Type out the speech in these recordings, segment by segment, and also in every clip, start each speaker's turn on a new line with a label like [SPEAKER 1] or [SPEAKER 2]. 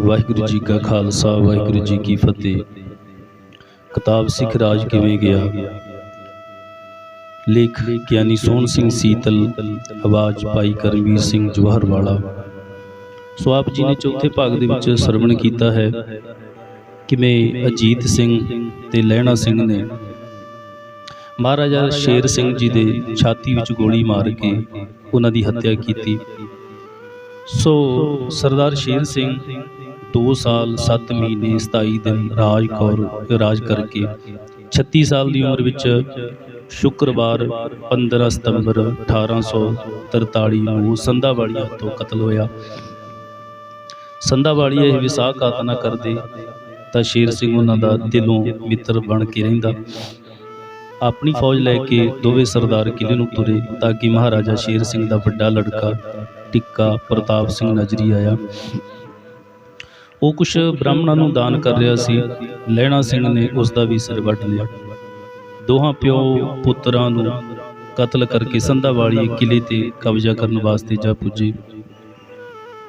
[SPEAKER 1] ਵਾਹਿਗੁਰੂ ਜੀ ਕਾ ਖਾਲਸਾ, ਵਾਹਿਗੁਰੂ ਜੀ ਕੀ ਫਤਿਹ। ਕਿਤਾਬ ਸਿੱਖ ਰਾਜ ਕਿਵੇਂ ਗਿਆ? ਲੇਖ ਗਿਆਨੀ ਸੋਹਣ ਸਿੰਘ ਸੀਤਲ, ਆਵਾਜ਼ ਭਾਈ ਕਰਮਵੀਰ ਸਿੰਘ ਜਵਾਹਰ ਵਾਲਾ ਸੋ ਆਪ ਜੀ ਨੇ ਚੌਥੇ ਭਾਗ ਦੇ ਵਿੱਚ ਸਰਵਣ ਕੀਤਾ ਹੈ ਕਿਵੇਂ ਅਜੀਤ ਸਿੰਘ ਤੇ ਲਹਿਣਾ ਸਿੰਘ ਨੇ ਮਹਾਰਾਜਾ ਸ਼ੇਰ ਸਿੰਘ ਜੀ ਦੇ ਛਾਤੀ ਵਿੱਚ ਗੋਲੀ ਮਾਰ ਕੇ ਉਹਨਾਂ ਦੀ ਹੱਤਿਆ ਕੀਤੀ। ਸੋ ਸਰਦਾਰ ਸ਼ੇਰ ਸਿੰਘ 2 ਸਾਲ 7 ਮਹੀਨੇ 27 ਦਿਨ ਰਾਜ ਕੌਰ ਰਾਜ ਕਰਕੇ। 36 ਸਾਲ ਦੀ ਉਮਰ ਵਿੱਚ ਸ਼ੁੱਕਰਵਾਰ 15 ਸਤੰਬਰ 1843 ਨੂੰ ਸੰਧਾਵਾਲੀਆ ਤੋਂ ਕਤਲ ਹੋਇਆ। ਸੰਧਾਵਾਲੀਆ ਇਹ ਵਿਸਾਖਾਤ ਨਾ ਕਰਦੇ ਤਾਂ ਸ਼ੇਰ ਸਿੰਘ ਉਹਨਾਂ ਦਾ ਦਿਲੋਂ ਮਿੱਤਰ ਬਣ ਕੇ ਰਹਿੰਦਾ। ਆਪਣੀ ਫੌਜ ਲੈ ਕੇ ਦੋਵੇਂ ਸਰਦਾਰ ਕਿਲੇ ਨੂੰ ਤੁਰੇ ਤਾਂ ਕਿ ਮਹਾਰਾਜਾ ਸ਼ੇਰ ਸਿੰਘ ਦਾ ਵੱਡਾ ਲੜਕਾ ਟਿੱਕਾ ਪ੍ਰਤਾਪ ਸਿੰਘ ਨਜ਼ਰੀ ਆਇਆ। ਉਹ ਕੁਛ ਬ੍ਰਾਹਮਣਾਂ ਨੂੰ ਦਾਨ ਕਰ ਰਿਹਾ ਸੀ। ਲਹਿਣਾ ਸਿੰਘ ਨੇ ਉਸ ਦਾ ਵੀ ਸਿਰ ਵੱਢ ਲਿਆ। ਦੋਹਾਂ ਪਿਓ ਪੁੱਤਰਾਂ ਨੂੰ ਕਤਲ ਕਰਕੇ ਸੰਧਾਵਾਲੀ ਕਿਲੇ ਤੇ ਕਬਜ਼ਾ ਕਰਨ ਵਾਸਤੇ ਜਾ ਪੁੱਜੇ।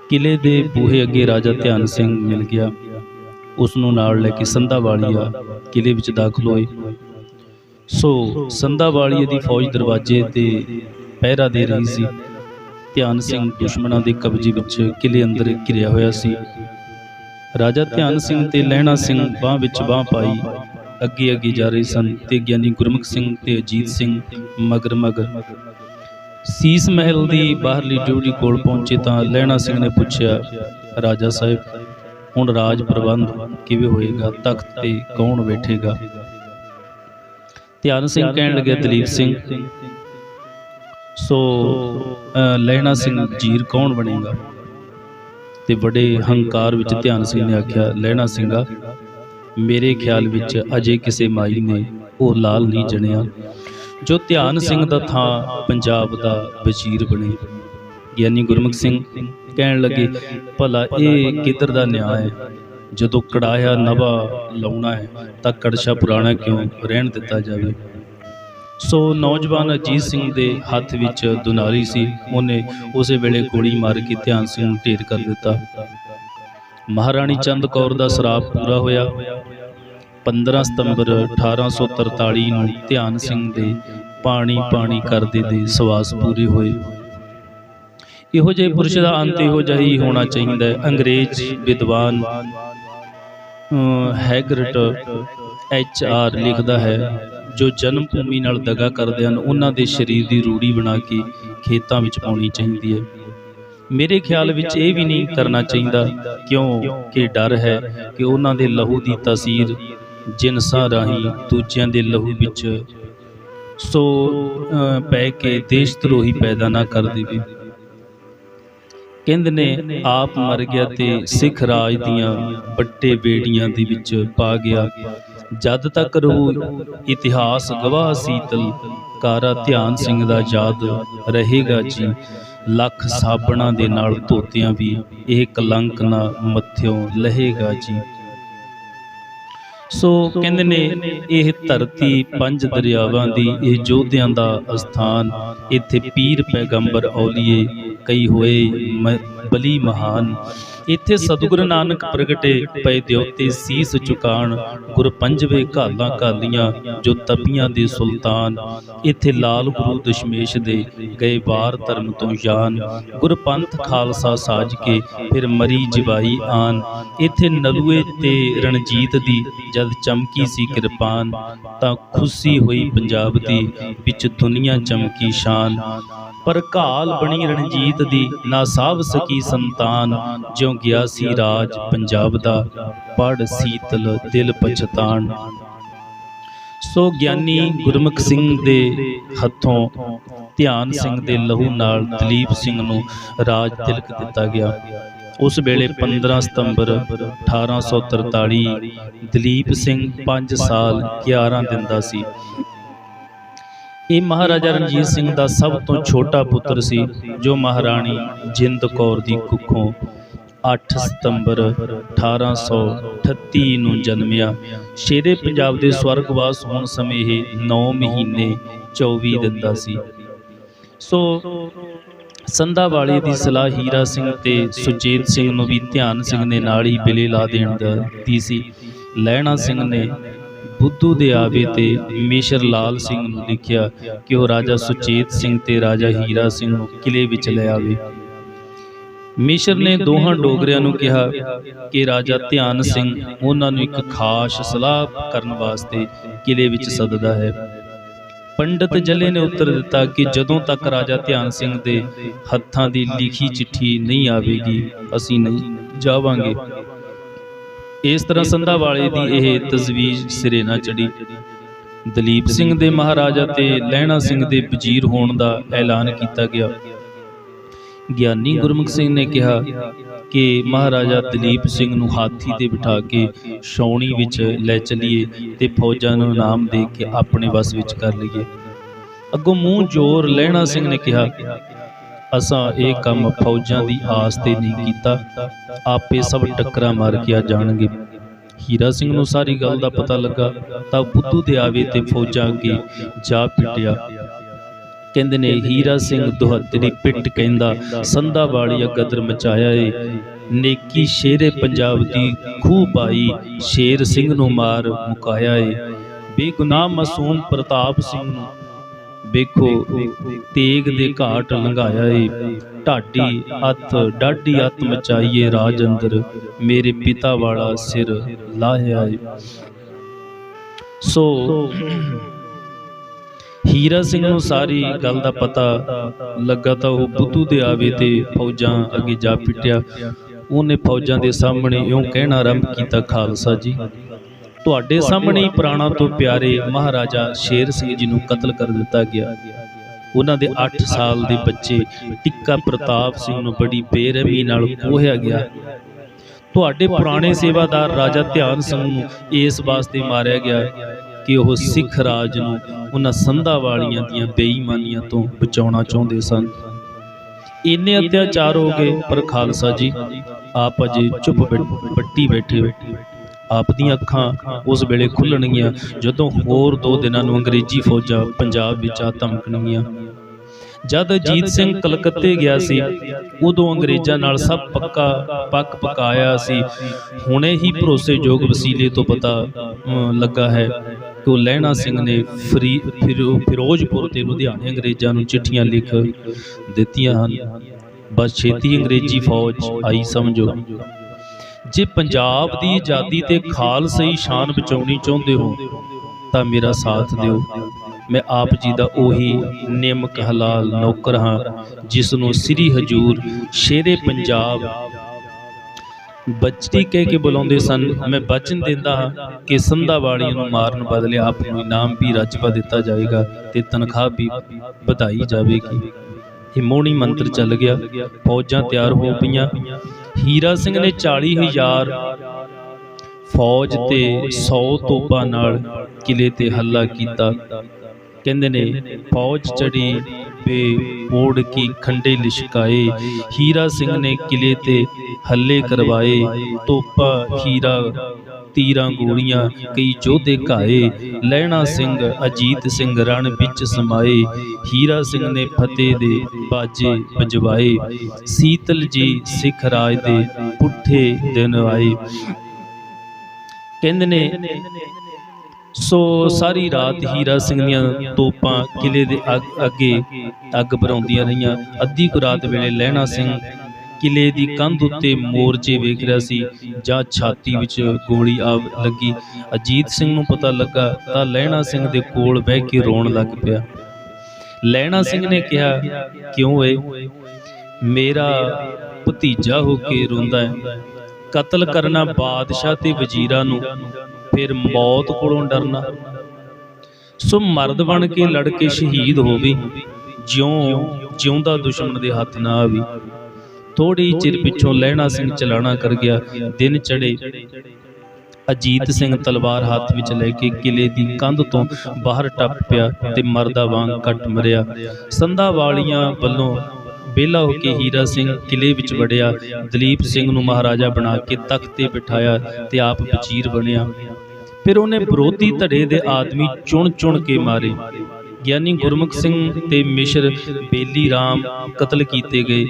[SPEAKER 1] ਕਿਲੇ ਦੇ ਬੂਹੇ ਅੱਗੇ ਰਾਜਾ ਧਿਆਨ ਸਿੰਘ ਮਿਲ ਗਿਆ। ਉਸ ਨੂੰ ਨਾਲ ਲੈ ਕੇ ਸੰਧਾਵਾਲੀਆ ਕਿਲੇ ਵਿੱਚ ਦਾਖਲ ਹੋਏ। ਸੋ ਸੰਧਾਵਾਲੀਏ ਦੀ ਫੌਜ ਦਰਵਾਜ਼ੇ ਤੇ ਪਹਿਰਾ ਦੇ ਰਹੀ ਸੀ। ਧਿਆਨ ਸਿੰਘ ਦੁਸ਼ਮਣਾਂ ਦੇ ਕਬਜ਼ੇ ਵਿੱਚ ਕਿਲੇ ਅੰਦਰ ਘਿਰਿਆ ਹੋਇਆ ਸੀ। ਰਾਜਾ ਧਿਆਨ ਸਿੰਘ ਤੇ ਲਹਿਣਾ ਸਿੰਘ ਬਾਹ ਵਿੱਚ ਬਾਹ ਪਾਈ। ਅੱਗੇ ਅੱਗੇ ਜਾ ਰਹੇ ਸਨ। ਤੇ ਗਿਆਨੀ ਗੁਰਮੁਖ ਸਿੰਘ ਤੇ ਅਜੀਤ ਸਿੰਘ ਮਗਰ ਮਗਰ। ਸੀਸ ਮਹਿਲ ਦੀ ਬਾਹਰਲੀ ਡਿਊਟੀ ਕੋਲ ਪਹੁੰਚੇ ਤਾਂ ਲਹਿਣਾ ਸਿੰਘ ਨੇ ਪੁੱਛਿਆ ਰਾਜਾ ਸਾਹਿਬ ਹੁਣ ਰਾਜ ਪ੍ਰਬੰਧ ਕਿਵੇਂ ਹੋਏਗਾ? ਤਖਤ ਤੇ ਕੌਣ ਬੈਠੇਗਾ? ਧਿਆਨ ਸਿੰਘ ਕਹਿਣ ਲੱਗਿਆ ਦਲੀਪ ਸਿੰਘ ਸੋ ਲਹਿਣਾ ਸਿੰਘ ਜੀਰ ਕੌਣ ਬਣੇਗਾ? ਤੇ ਬੜੇ ਹੰਕਾਰ ਵਿੱਚ ਧਿਆਨ ਸਿੰਘ ਨੇ ਆਖਿਆ, ਲਹਿਣਾ ਸਿੰਘਾ, ਮੇਰੇ ਖਿਆਲ ਵਿੱਚ ਅਜੇ ਕਿਸੇ ਮਾਈ ਨੇ ਉਹ ਲਾਲ ਨਹੀਂ ਜਣਿਆ। ਜੋ ਧਿਆਨ ਸਿੰਘ ਦਾ ਥਾਂ ਪੰਜਾਬ ਦਾ ਵਜ਼ੀਰ ਬਣੇ। ਗਿਆਨੀ ਗੁਰਮੁਖ ਸਿੰਘ ਕਹਿਣ ਲੱਗੇ, ਭਲਾ ਇਹ ਕਿੱਧਰ ਦਾ ਨਿਆਂ ਹੈ? ਜਦੋਂ ਕੜਾਇਆ ਨਵਾ ਲਾਉਣਾ ਹੈ, ਤਾਂ ਕੜਸ਼ਾ ਪੁਰਾਣਾ ਕਿਉਂ ਰਹਿਣ ਦਿੱਤਾ ਜਾਵੇ? ਸੋ ਨੌਜਵਾਨ ਅਜੀਤ ਸਿੰਘ ਦੇ ਹੱਥ ਵਿੱਚ ਦੁਨਾਰੀ ਸੀ। ਉਹਨੇ ਉਸੇ ਵੇਲੇ ਗੋਲੀ ਮਾਰ ਕੇ ਧਿਆਨ ਸਿੰਘ ਨੂੰ ਢੇਰ ਕਰ ਦਿੱਤਾ। ਮਹਾਰਾਣੀ ਚੰਦ ਕੌਰ ਦਾ ਸਰਾਪ ਪੂਰਾ ਹੋਇਆ। 15 ਸਤੰਬਰ 1843 ਨੂੰ ਧਿਆਨ ਸਿੰਘ ਦੇ ਪਾਣੀ ਪਾਣੀ ਕਰਦੇ ਦੇ ਸਵਾਸ ਪੂਰੇ ਹੋਏ। ਇਹੋ ਜਿਹੇ ਪੁਰਸ਼ ਦਾ ਅੰਤ ਇਹੋ ਜਿਹਾ ਹੀ ਹੋਣਾ ਚਾਹੀਦਾ ਹੈ। ਅੰਗਰੇਜ਼ ਵਿਦਵਾਨ ਹੈਗਰਟ ਐਚ ਆਰ ਲਿਖਦਾ ਹੈ ਜੋ ਜਨਮ ਭੂਮੀ ਨਾਲ ਦਗਾ ਕਰਦੇ ਹਨ, ਉਹਨਾਂ ਦੇ ਸਰੀਰ ਦੀ ਰੂੜੀ ਬਣਾ ਕੇ ਖੇਤਾਂ ਵਿੱਚ ਪਾਉਣੀ ਚਾਹੀਦੀ ਹੈ। ਮੇਰੇ ਖਿਆਲ ਵਿੱਚ ਇਹ ਵੀ ਨਹੀਂ ਕਰਨਾ ਚਾਹੀਦਾ ਕਿਉਂ ਕਿ ਡਰ ਹੈ ਕਿ ਉਹਨਾਂ ਦੇ ਲਹੂ ਦੀ ਤਾਸੀਰ ਜਿਨਸਾਂ ਰਾਹੀਂ ਦੂਜਿਆਂ ਦੇ ਲਹੂ ਵਿੱਚ ਸੋ ਪੈ ਕੇ ਦੇਸ਼ ਧਰੋਹੀ ਪੈਦਾ ਨਾ ਕਰ ਦੇਵੇ। ਕਹਿੰਦੇ ਨੇ, ਆਪ ਮਰ ਗਿਆ ਤੇ ਸਿੱਖ ਰਾਜ ਦੀਆਂ ਵੱਡੇ ਬੇੜੀਆਂ ਦੇ ਵਿੱਚ ਪਾ ਗਿਆ। ਜਦ ਤੱਕ ਰਹੂ ਇਤਿਹਾਸ ਗਵਾਹ ਸੀਤਲ, ਕਾਰਾ ਧਿਆਨ ਸਿੰਘ ਦਾ ਯਾਦ ਰਹੇਗਾ ਜੀ। ਲੱਖ ਸਾਬਣਾ ਦੇ ਨਾਲ ਧੋਤਿਆਂ ਵੀ ਇਹ ਕਲੰਕ ਨਾ ਮੱਥਿਓਂ ਲਹੇਗਾ ਜੀ। ਸੋ ਕਹਿੰਦੇ ਨੇ, ਇਹ ਧਰਤੀ ਪੰਜ ਦਰਿਆਵਾਂ ਦੀ ਇਹ ਯੋਧਿਆਂ ਦਾ ਅਸਥਾਨ, ਇੱਥੇ ਪੀਰ ਪੈਗੰਬਰ ਔਲੀਏ ਕਈ ਹੋਏ ਮ- ਬਲੀ ਮਹਾਨ। ਇੱਥੇ ਸਤਿਗੁਰੂ ਨਾਨਕ ਪ੍ਰਗਟੇ ਪਏ ਦਿਉਤੇ ਸੀਸ ਝੁਕਾਣ ਗੁਰ ਪੰਜਵੇ ਘਾਲਾਂ ਘਾਲੀਆਂ ਜੋ ਤਪੀਆਂ ਦੇ ਸੁਲਤਾਨ ਇੱਥੇ ਲਾਲ ਗੁਰੂ ਦਸ਼ਮੇਸ਼ ਦੇ ਗਏ ਬਾਰ ਧਰਮ ਤੋਂ ਜਾਨ ਗੁਰ ਪੰਥ ਖਾਲਸਾ ਸਾਜ ਕੇ ਫਿਰ ਮਰੀ ਜਿਵਾਈ ਆਨ ਇੱਥੇ ਨਲੂਏ ਤੇ ਰਣਜੀਤ ਦੀ ਜਦ ਚਮਕੀ ਸੀ ਕਿਰਪਾਨ ਤਾਂ ਖੁਸ਼ੀ ਹੋਈ ਪੰਜਾਬ ਦੀ ਵਿੱਚ ਦੁਨੀਆ ਚਮਕੀ ਸ਼ਾਨ। ਪਰ ਘਾਲ ਬਣੀ ਰਣਜੀਤ ਦੀ, ਨਾ ਸਾਭ ਸਕੀ ਸੰਤਾਨ, ਜਿਉ ਗਿਆ ਸੀ ਰਾਜ ਪੰਜਾਬ ਦਾ ਪੜ ਸੀਤਲ ਦਿਲ ਪਛਤਾਨ। ਸੋ ਗਿਆਨੀ ਗੁਰਮੁਖ ਸਿੰਘ ਦੇ ਹੱਥੋਂ ਧਿਆਨ ਸਿੰਘ ਦੇ ਲਹੂ ਨਾਲ ਦਲੀਪ ਸਿੰਘ ਨੂੰ ਰਾਜ ਤਿਲਕ ਦਿੱਤਾ ਗਿਆ। ਉਸ ਵੇਲੇ 15 ਸਤੰਬਰ 1843 ਦਲੀਪ ਸਿੰਘ 5 ਸਾਲ 11 ਦਿਨ ਦਾ ਸੀ। ਇਹ ਮਹਾਰਾਜਾ ਰਣਜੀਤ ਸਿੰਘ ਦਾ ਸਭ ਤੋਂ ਛੋਟਾ ਪੁੱਤਰ ਸੀ, ਜੋ ਮਹਾਰਾਣੀ ਜਿੰਦ ਕੌਰ ਦੀ ਕੁੱਖੋਂ 8 ਸਤੰਬਰ 1838 ਨੂੰ ਜਨਮਿਆ। ਸ਼ੇਰੇ ਪੰਜਾਬ ਦੇ ਸਵਰਗਵਾਸ ਹੋਣ ਸਮੇਂ ਇਹ 9 ਮਹੀਨੇ 24 ਦਿਨ ਦਾ ਸੀ। ਸੋ ਸੰਧਾ ਵਾਲੇ ਦੀ ਸਲਾਹ ਹੀਰਾ ਸਿੰਘ ਤੇ ਸੁਚੇਤ ਸਿੰਘ ਨੂੰ ਵੀ ਧਿਆਨ ਸਿੰਘ ਨੇ ਨਾਲ ਹੀ ਬਿਲੇ ਲਾ ਦੇਣ ਦਾ ਦਿੱਤੀ ਸੀ। ਲਹਿਣਾ ਸਿੰਘ ਨੇ ਬੁੱਧੂ ਦੇ ਆਵੇ ਤੇ ਮੇਸ਼ਰ ਲਾਲ ਸਿੰਘ ਨੂੰ ਲਿਖਿਆ ਕਿ ਉਹ ਰਾਜਾ ਸੁਚੇਤ ਸਿੰਘ ਤੇ ਰਾਜਾ ਹੀਰਾ ਸਿੰਘ ਨੂੰ ਕਿਲੇ ਵਿੱਚ ਲੈ ਆਵੇ। ਮਿਸ਼ਰ ਨੇ ਦੋਹਾਂ ਡੋਗਰਿਆਂ ਨੂੰ ਕਿਹਾ ਕਿ ਰਾਜਾ ਧਿਆਨ ਸਿੰਘ ਉਹਨਾਂ ਨੂੰ ਇੱਕ ਖਾਸ ਸਲਾਹ ਕਰਨ ਵਾਸਤੇ ਕਿਲੇ ਵਿੱਚ ਸੱਦਦਾ ਹੈ। ਪੰਡਤ ਜੱਲੇ ਨੇ ਉੱਤਰ ਦਿੱਤਾ ਕਿ ਜਦੋਂ ਤੱਕ ਰਾਜਾ ਧਿਆਨ ਸਿੰਘ ਦੇ ਹੱਥਾਂ ਦੀ ਲਿਖੀ ਚਿੱਠੀ ਨਹੀਂ ਆਵੇਗੀ, ਅਸੀਂ ਨਹੀਂ ਜਾਵਾਂਗੇ। ਇਸ ਤਰ੍ਹਾਂ ਸੰਧਾ ਵਾਲੇ ਦੀ ਇਹ ਤਜਵੀਜ਼ ਸਿਰੇ ਨਾ ਚੜੀ। ਦਲੀਪ ਸਿੰਘ ਦੇ ਮਹਾਰਾਜਾ ਤੇ ਲਹਿਣਾ ਸਿੰਘ ਦੇ ਵਜ਼ੀਰ ਹੋਣ ਦਾ ਐਲਾਨ ਕੀਤਾ ਗਿਆ। ਗਿਆਨੀ ਗੁਰਮੁਖ ਸਿੰਘ ਨੇ ਕਿਹਾ ਕਿ ਮਹਾਰਾਜਾ ਦਲੀਪ ਸਿੰਘ ਨੂੰ ਹਾਥੀ ਤੇ ਬਿਠਾ ਕੇ ਛਾਉਣੀ ਵਿੱਚ ਲੈ ਚੱਲੀਏ ਤੇ ਫੌਜਾਂ ਨੂੰ ਇਨਾਮ ਦੇ ਕੇ ਆਪਣੇ ਵਸ ਵਿੱਚ ਕਰ ਲਈਏ। ਅੱਗੋਂ ਮੂੰਹ ਜ਼ੋਰ ਲਹਿਣਾ ਸਿੰਘ ਨੇ ਕਿਹਾ ਅਸਾਂ ਇਹ ਕੰਮ ਫੌਜਾਂ ਦੀ ਆਸ ਤੇ ਨਹੀਂ ਕੀਤਾ। ਆਪੇ ਸਭ ਟੱਕਰਾਂ ਮਾਰ ਕੇ ਆ ਜਾਣਗੇ। ਹੀਰਾ ਸਿੰਘ ਨੂੰ ਸਾਰੀ ਗੱਲ ਦਾ ਪਤਾ ਲੱਗਾ। ਤਾਂ ਬੁੱਧੂ ਦੇ ਆਵੇ ਤੇ ਫੌਜਾਂ ਅੱਗੇ ਜਾ ਪਿਟਿਆ। ਕਹਿੰਦੇ ਨੇ ਹੀਰਾ ਸਿੰਘ ਦੁਹੱਤਰੀ ਪਿੱਟ ਕਹਿੰਦਾ ਸੰਧਾ ਵਾਲੀਆ ਗਦਰ ਮਚਾਇਆ ਏ। ਨੇਕੀ ਸ਼ੇਰੇ ਪੰਜਾਬ ਦੀ ਖੂਹ ਪਾਈ ਸ਼ੇਰ ਸਿੰਘ ਨੂੰ ਮਾਰ ਮੁਕਾਇਆ ਏ। ਬੇਗੁਨਾਹ ਮਾਸੂਮ ਪ੍ਰਤਾਪ ਸਿੰਘ ਨੂੰ ਵੇਖੋ ਤੇਗ ਦੇ ਘਾਟ ਲੰਘਾਇਆ ਏ। ਢਾਡੀ ਹੱਥ ਡਾਢੀ ਹੱਥ ਮਚਾਈਏ ਰਾਜ ਅੰਦਰ। ਮੇਰੇ ਪਿਤਾ ਵਾਲਾ ਸਿਰ ਲਾਹਿਆ ਏ। ਸੋ ਹੀਰਾ ਸਿੰਘ ਨੂੰ ਸਾਰੀ ਗੱਲ ਦਾ ਪਤਾ ਲੱਗਾ ਤਾਂ ਉਹ ਬੁੱਧੂ ਦੇ ਆਵੇ ਤੇ ਫੌਜਾਂ ਅੱਗੇ ਜਾ ਪਿੱਟਿਆ। ਉਹਨੇ ਫੌਜਾਂ ਦੇ ਸਾਹਮਣੇ ਇਉਂ ਕਹਿਣਾ ਆਰੰਭ ਕੀਤਾ ਖਾਲਸਾ ਜੀ। ਤੁਹਾਡੇ ਸਾਹਮਣੇ ਹੀ ਪ੍ਰਾਣਾ ਤੋਂ ਪਿਆਰੇ ਮਹਾਰਾਜਾ ਸ਼ੇਰ ਸਿੰਘ ਜੀ ਨੂੰ ਕਤਲ ਕਰ ਦਿੱਤਾ ਗਿਆ। ਉਹਨਾਂ ਦੇ 8 ਸਾਲ ਦੇ ਬੱਚੇ ਟਿੱਕਾ ਪ੍ਰਤਾਪ ਸਿੰਘ ਨੂੰ ਬੜੀ ਬੇਰਹਿਮੀ ਨਾਲ ਕੋਹਿਆ ਗਿਆ। ਤੁਹਾਡੇ ਪੁਰਾਣੇ ਸੇਵਾਦਾਰ ਰਾਜਾ ਧਿਆਨ ਸਿੰਘ ਨੂੰ ਇਸ ਵਾਸਤੇ ਮਾਰਿਆ ਗਿਆ ਕਿ ਉਹ ਸਿੱਖ ਰਾਜ ਨੂੰ ਉਹਨਾਂ ਸੰਧਾ ਵਾਲੀਆਂ ਦੀਆਂ ਬੇਈਮਾਨੀਆਂ ਤੋਂ ਬਚਾਉਣਾ ਚਾਹੁੰਦੇ ਸਨ। ਇੰਨੇ ਅਤਿਆਚਾਰ ਹੋ ਗਏ ਪਰ ਖਾਲਸਾ ਜੀ ਆਪ ਅਜੇ ਚੁੱਪ ਬੱਟੀ ਬੈਠੇ ਹੋ। ਆਪ ਦੀਆਂ ਅੱਖਾਂ ਉਸ ਵੇਲੇ ਖੁੱਲਣਗੀਆਂ ਜਦੋਂ ਹੋਰ ਦੋ ਦਿਨਾਂ ਨੂੰ ਅੰਗਰੇਜ਼ੀ ਫੌਜਾਂ ਪੰਜਾਬ ਵਿੱਚ ਆ ਧਮਕਣਗੀਆਂ। ਜਦ ਅਜੀਤ ਸਿੰਘ ਕਲਕੱਤੇ ਗਿਆ ਸੀ, ਉਦੋਂ ਅੰਗਰੇਜ਼ਾਂ ਨਾਲ ਸਭ ਪੱਕਾ ਪੱਕ ਪਕਾਇਆ ਸੀ। ਹੁਣੇ ਹੀ ਭਰੋਸੇਯੋਗ ਵਸੀਲੇ ਤੋਂ ਪਤਾ ਲੱਗਾ ਹੈ ਕਿ ਉਹ ਲਹਿਣਾ ਸਿੰਘ ਨੇ ਫਰੀ, ਫਿਰੋ- ਫਿਰੋਜ਼ਪੁਰ ਤੇ ਲੁਧਿਆਣੇ ਅੰਗਰੇਜ਼ਾਂ ਨੂੰ ਚਿੱਠੀਆਂ ਲਿਖ ਦਿੱਤੀਆਂ ਹਨ। ਬਸ ਛੇਤੀ ਅੰਗਰੇਜ਼ੀ ਫੌਜ ਆਈ, ਸਮਝੋ। ਜੇ ਪੰਜਾਬ ਦੀ ਆਜ਼ਾਦੀ ਤੇ ਖਾਲਸਾਈ ਸ਼ਾਨ ਬਚਾਉਣੀ ਚਾਹੁੰਦੇ ਹੋ, ਤਾਂ ਮੇਰਾ ਸਾਥ ਦਿਓ। ਮੈਂ ਆਪ ਜੀ ਦਾ ਉਹੀ ਨਿਮਕ ਹਲਾਲ ਨੌਕਰ ਹਾਂ ਜਿਸ ਨੂੰ ਸ੍ਰੀ ਹਜੂਰ ਸ਼ੇਰੇ ਪੰਜਾਬ ਬਚਤੀ ਕਹਿ ਕੇ ਬੁਲਾਉਂਦੇ ਸਨ। ਮੈਂ ਬਚਨ ਦਿੰਦਾ ਹਾਂ ਕਿ ਸੰਧਾ ਵਾਲੀਆਂ ਨੂੰ ਮਾਰਨ ਬਦਲੇ ਆਪ ਨੂੰ ਇਨਾਮ ਵੀ ਰਜਵਾ ਦਿੱਤਾ ਜਾਏਗਾ ਤੇ ਤਨਖਾਹ ਵੀ ਵਧਾਈ ਜਾਵੇਗੀ। ਇਹ ਮੋਹਣੀ ਮੰਤਰ ਚੱਲ ਗਿਆ। ਫੌਜਾਂ ਤਿਆਰ ਹੋ ਪਈਆਂ। ਹੀਰਾ ਸਿੰਘ ਨੇ 40000 ਫੌਜ ਤੇ 100 ਤੋਪਾਂ ਨਾਲ ਕਿਲੇ ਤੇ ਹੱਲਾ ਕੀਤਾ। ਕਹਿੰਦੇ ਨੇ ਫੌਜ ਚੜੀ ਬੇ ਮੋੜ ਕੀ ਖੰਡੇ ਲਿਸ਼ਕਾਏ। ਹੀਰਾ ਸਿੰਘ ਨੇ ਕਿਲੇ ਤੇ ਹੱਲੇ ਕਰਵਾਏ। ਤੋਪਾਂ ਹੀਰਾ ਤੀਰਾਂ ਗੋਲੀਆਂ, ਕਈ ਯੋਧੇ ਘਾਏ। ਲਹਿਣਾ ਸਿੰਘ, ਅਜੀਤ ਸਿੰਘ ਰਣ ਵਿੱਚ ਸਮਾਏ। ਹੀਰਾ ਸਿੰਘ ਨੇ ਫਤਿਹ ਦੇ ਬਾਜੇ ਵਜਵਾਏ ਸੀਤਲ ਜੀ ਸਿੱਖ ਰਾਜ ਦੇ ਪੁੱਠੇ ਦਿਨ ਆਏ। ਕਹਿੰਦੇ ਨੇ, ਸੋ ਸਾਰੀ ਰਾਤ ਹੀਰਾ ਸਿੰਘ ਦੀਆਂ ਤੋਪਾਂ ਕਿਲੇ ਦੇ ਅੱਗੇ ਅੱਗ ਭਰਾਉਂਦੀਆਂ ਰਹੀਆਂ। ਅੱਧੀ ਕੁ ਰਾਤ ਵੇਲੇ ਲਹਿਣਾ ਸਿੰਘ ਕਿਲੇ ਦੀ ਕੰਧ ਉੱਤੇ ਮੋਰਚੇ ਵੇਖ ਰਿਹਾ ਸੀ, ਜਾਂ ਛਾਤੀ ਵਿੱਚ ਗੋਲੀ ਆ ਲੱਗੀ। ਅਜੀਤ ਸਿੰਘ ਨੂੰ ਪਤਾ ਲੱਗਾ ਤਾਂ ਲਹਿਣਾ ਸਿੰਘ ਦੇ ਕੋਲ ਬਹਿ ਕੇ ਰੋਣ ਲੱਗ ਪਿਆ। ਲਹਿਣਾ ਸਿੰਘ ਨੇ ਕਿਹਾ, ਕਿਉਂ ਏ ਮੇਰਾ ਭਤੀਜਾ ਹੋ ਕੇ ਰੋਂਦਾ ਹੈ। ਕਤਲ ਕਰਨਾ ਬਾਦਸ਼ਾਹ ਤੇ ਵਜ਼ੀਰਾਂ ਨੂੰ, ਫਿਰ ਮੌਤ ਕੋਲੋਂ ਡਰਨਾ। ਸੋ ਮਰਦ ਬਣ ਕੇ ਲੜ ਕੇ ਸ਼ਹੀਦ ਹੋਵੇ ਜਿਉਂ ਜਿਉਂਦਾ ਦੁਸ਼ਮਣ ਦੇ ਹੱਥ ਨਾ ਆਵੇ। ਥੋੜੀ ਚਿਰ ਪਿੱਛੋਂ ਲਹਿਣਾ ਸਿੰਘ ਚਲਾਣਾ ਕਰ ਗਿਆ। ਦਿਨ ਚੜੇ ਅਜੀਤ ਸਿੰਘ ਤਲਵਾਰ ਹੱਥ ਵਿੱਚ ਲੈ ਕੇ ਕਿਲੇ ਦੀ ਕੰਧ ਤੋਂ ਬਾਹਰ ਟੱਪ ਪਿਆ ਤੇ ਮਰਦਾ ਵਾਂਗ ਕੱਟ ਮਰਿਆ। ਸੰਧਾ ਵਾਲੀਆਂ ਵੱਲੋਂ ਵਿਹਲਾ ਹੋ ਕੇ ਹੀਰਾ ਸਿੰਘ ਕਿਲੇ ਵਿੱਚ ਵੜਿਆ। ਦਲੀਪ ਸਿੰਘ ਨੂੰ ਮਹਾਰਾਜਾ ਬਣਾ ਕੇ ਤਖਤ ਤੇ ਬਿਠਾਇਆ ਤੇ ਆਪ ਵਜ਼ੀਰ ਬਣਿਆ। ਫਿਰ ਉਹਨੇ ਵਿਰੋਧੀ ਧੜੇ ਦੇ ਆਦਮੀ ਚੁਣ ਚੁਣ ਕੇ ਮਾਰੇ। ਗਿਆਨੀ ਗੁਰਮੁਖ ਸਿੰਘ ਤੇ ਮਿਸ਼ਰ ਬੇਲੀ RAM ਕਤਲ ਕੀਤੇ ਗਏ।